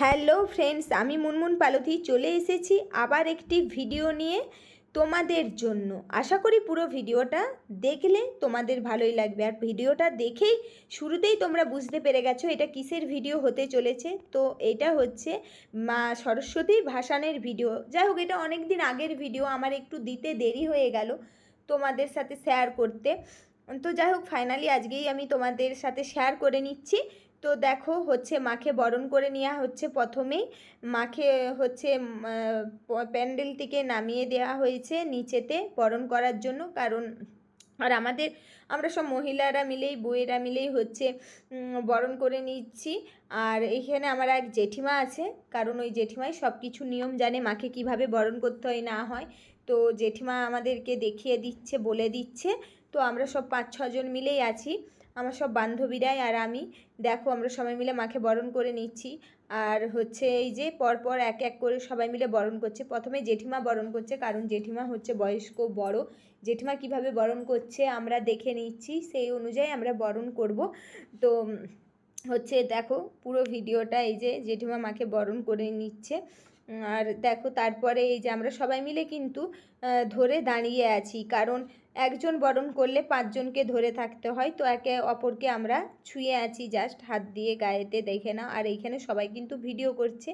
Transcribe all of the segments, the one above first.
Hello friends, আমি মুনমুন পালথি চলে এসেছি আবার একটি ভিডিও নিয়ে তোমাদের জন্য। আশা করি পুরো ভিডিওটা দেখলে তোমাদের ভালোই লাগবে। আর ভিডিওটা দেখেই শুরুতেই তোমরা বুঝতে পেরে গেছো এটা কিসের ভিডিও হতে চলেছে। তো এটা হচ্ছে মা সরস্বতী ভাসানের ভিডিও। যাই হোক, এটা অনেক দিন আগের ভিডিও, আমার একটু দিতে দেরি হয়ে গেল তোমাদের সাথে শেয়ার করতে। তো যাই হোক ফাইনালি আজকেই আমি তোমাদের সাথে শেয়ার করে নিচ্ছি। তো দেখো হচ্ছে মাকে বরণ করে নেওয়া হচ্ছে প্রথমেই মাকে হচ্ছে প্যান্ডেল থেকে নামিয়ে দেওয়া হয়েছে নিচেতে বরণ করার জন্য। কারণ, আর আমাদের, আমরা সব মহিলারা মিলেই, বউয়েরা মিলেই হচ্ছে বরণ করে নিচ্ছি। আর এখানে আমার এক জেঠিমা আছে। কারণ ওই জেঠিমাই সব কিছু নিয়ম জানে মাকে কীভাবে বরণ করতে হয়, না হয়। তো জেঠিমা আমাদেরকে দেখিয়ে দিচ্ছে, বলে দিচ্ছে। তো আমরা সব পাঁচ ছজন মিলেই আছি। আমার সব বান্ধবীরাই আর আমি। দেখো, আমরা সবাই মিলে মাকে বরণ করে নিচ্ছি। আর হচ্ছে এই যে পরপর এক এক করে সবাই মিলে বরণ করছে। প্রথমে জেঠিমা বরণ করছে, কারণ জেঠিমা হচ্ছে বয়স্ক, বড়। জেঠিমা কীভাবে বরণ করছে আমরা দেখে নিচ্ছি, সেই অনুযায়ী আমরা বরণ করব। তো হচ্ছে দেখো, পুরো ভিডিওটা এই যে জেঠিমা মাকে বরণ করে নিচ্ছে। আর দেখো, তারপরে এই যে আমরা সবাই মিলে কিন্তু ধরে দাঁড়িয়ে আছি। কারণ একজন বরণ করলে পাঁচজনকে ধরে থাকতে হয়। তো একে অপরকে আমরা ছুঁয়ে আছি জাস্ট হাত দিয়ে গায়েতে দেখে না আর এইখানে সবাই কিন্তু ভিডিও করছে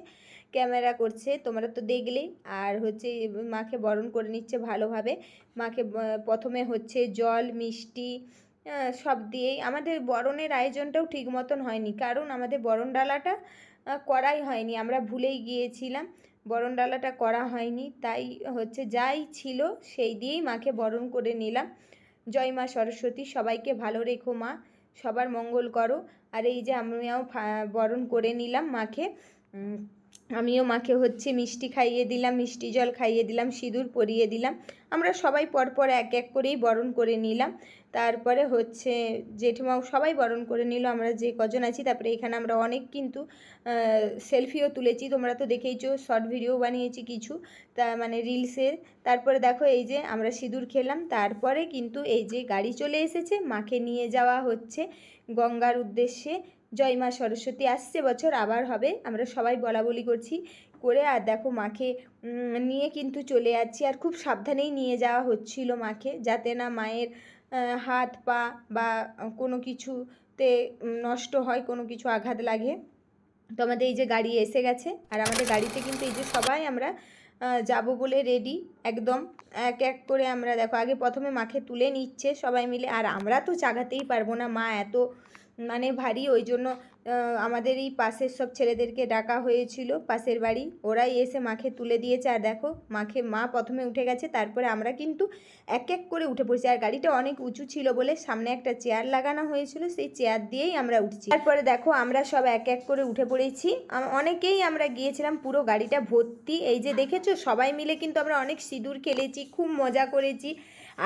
ক্যামেরা করছে, তোমরা তো দেখলেই। আর হচ্ছে মাকে বরণ করে নিচ্ছে ভালোভাবে। মাকে প্রথমে হচ্ছে জল, মিষ্টি সব দিয়েই। আমাদের বরণের আয়োজনটাও ঠিক মতন হয়নি। কারণ আমাদের বরণ ডালাটা করাই হয়নি। আমরা ভুলেই গিয়েছিলাম। বরণ ডালাটা করা হয়নি। তাই হচ্ছে যাই ছিল সেই দিয়েই মাকে বরণ করে নিলাম। জয় মা সরস্বতী, সবাইকে ভালো রেখো মা, সবার মঙ্গল করো। আর এই যে আমিও বরণ করে নিলাম মাকে। আমিও মাকে হচ্ছে মিষ্টি খাইয়ে দিলাম, মিষ্টি জল খাইয়ে দিলাম, সিঁদুর পরিয়ে দিলাম। আমরা সবাই পরপর এক এক করেই বরণ করে নিলাম। তারপরে হচ্ছে জেঠিমাও সবাই বরণ করে নিল, আমরা যে কজন আছি, তারপরে এখানে আমরা অনেক কিন্তু সেলফিও তুলেছি। তোমরা তো দেখেইছো, শর্ট ভিডিও বানিয়েছি কিছু, তা মানে রিলসের। তারপরে দেখো এই যে আমরা সিঁদুর খেলাম, তারপরে কিন্তু এই যে গাড়ি চলে এসেছে, মাকে নিয়ে যাওয়া হচ্ছে গঙ্গার উদ্দেশ্যে। জয় মা সরস্বতী, আসছে বছর, আবার হবে। আমরা সবাই বলা বলি করছি করে। আর দেখো মাকে নিয়ে কিন্তু চলে যাচ্ছি। আর খুব সাবধানেই নিয়ে যাওয়া হচ্ছিল মাকে, যাতে না মায়ের হাত, পা বা কোনো কিছুতে নষ্ট হয়, কোনো কিছু আঘাত লাগে। তো আমাদের এই যে গাড়ি এসে গেছে। আর আমাদের গাড়িতে কিন্তু এই যে সবাই আমরা যাব বলে রেডি একদম এক এক করে আমরা দেখো, আগে প্রথমে মাকে তুলে নিচ্ছে সবাই মিলে। আর আমরা তো চাগাতেই পারব না। মা এত মানে ভারী, ওই জন্য আমাদের এই পাশের সব ছেলেদেরকে ডাকা হয়েছিল, পাশের বাড়ি। ওরাই এসে মাকে তুলে দিয়েছে, আর দেখো, মাকে, মা প্রথমে উঠে গেছে, তারপরে আমরা কিন্তু এক এক করে উঠে পড়ছি। আর গাড়িটা অনেক উঁচু ছিল বলে সামনে একটা চেয়ার লাগানো হয়েছিল, সেই চেয়ার দিয়েই আমরা উঠছি। তারপরে দেখো, আমরা সব এক এক করে উঠে পড়েছি। অনেকেই আমরা গিয়েছিলাম পুরো গাড়িটা ভর্তি। এই যে দেখেছ, সবাই মিলে কিন্তু আমরা অনেক সিঁদুর খেলেছি, খুব মজা করেছি।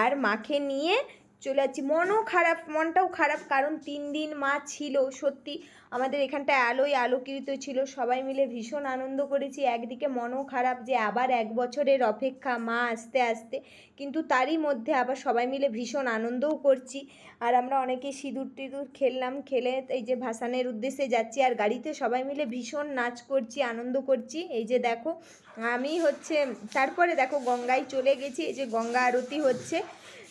আর মাকে নিয়ে চলে যাচ্ছি। মনও খারাপ, মনটাও খারাপ, কারণ তিন দিন মা ছিল। সত্যি আমাদের এখানটায় আলোয় আলোকিত ছিল। সবাই মিলে ভীষণ আনন্দ করেছি। একদিকে মনও খারাপ যে আবার এক বছরের অপেক্ষা মা আসতে আসতে, কিন্তু তারই মধ্যে আবার সবাই মিলে ভীষণ আনন্দও করছি। আর আমরা অনেকে সিঁদুর টিঁদুর খেললাম, খেলে এই যে ভাসানের উদ্দেশ্যে যাচ্ছি আর গাড়িতে সবাই মিলে ভীষণ নাচ করছি, আনন্দ করছি। এই যে দেখো, আমি হচ্ছে, তারপরে দেখো গঙ্গায় চলে গেছি। এই যে গঙ্গা আরতি হচ্ছে।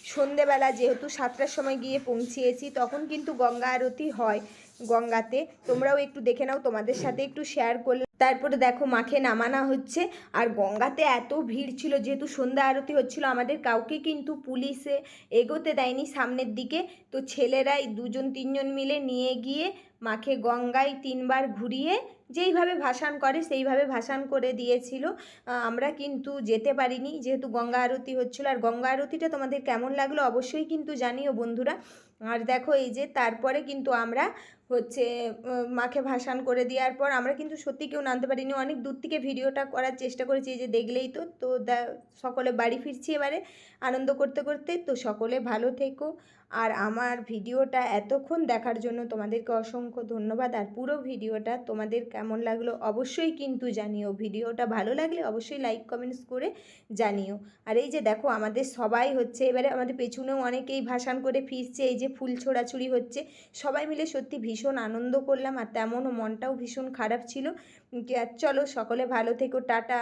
সন্ধেবেলা যেহেতু সাতটার সময় গিয়ে পৌঁছিয়েছি, তখন কিন্তু গঙ্গা আরতি হয় গঙ্গাতে। তোমরাও একটু দেখে নাও, তোমাদের সাথে একটু শেয়ার করলে তারপরে দেখো মাকে নামানো হচ্ছে আর গঙ্গাতে এত ভিড় ছিল, যেহেতু সন্ধ্যা আরতি হচ্ছিল, আমাদের কাউকে কিন্তু পুলিশে এগোতে দেয়নি সামনের দিকে। তো ছেলেরাই দুজন তিনজন মিলে নিয়ে গিয়ে মাকে গঙ্গায় তিনবার ঘুরিয়ে যেইভাবে ভাসান করে সেইভাবে ভাসান করে দিয়েছিল। আমরা কিন্তু যেতে পারিনি, যেহেতু গঙ্গা আরতি হচ্ছিল। আর গঙ্গা আরতিটা তোমাদের কেমন লাগল অবশ্যই কিন্তু জানিও বন্ধুরা। আর দেখো এই যে তারপরে কিন্তু আমরা হচ্ছে মাকে ভাসান করে দেওয়ার পর আমরা কিন্তু সত্যি কেউ নামতে পারিনি। অনেক দূর থেকে ভিডিওটা করার চেষ্টা করেছি যে দেখলেই তো। তো সকলে বাড়ি ফিরছি এবারে আনন্দ করতে করতে। তো সকলে ভালো থেকো। আর আমার ভিডিওটা এতক্ষণ দেখার জন্য তোমাদেরকে অসংখ্য ধন্যবাদ। আর পুরো ভিডিওটা তোমাদের কেমন লাগল অবশ্যই কিন্তু জানিও। ভিডিওটা ভালো লাগলে অবশ্যই লাইক, কমেন্টস করে জানিও। আর এই যে দেখো, আমাদের সবাই হচ্ছে, এবারে আমাদের পেছনেও অনেকেই ভাসান করে ফিরছে। এই যে ফুল ছোড়াছুড়ি হচ্ছে। সবাই মিলে সত্যি ভীষণ আনন্দ করলাম আর তেমনও মনটাও ভীষণ খারাপ ছিল। চলো সকলে ভালো থেকো টাটা।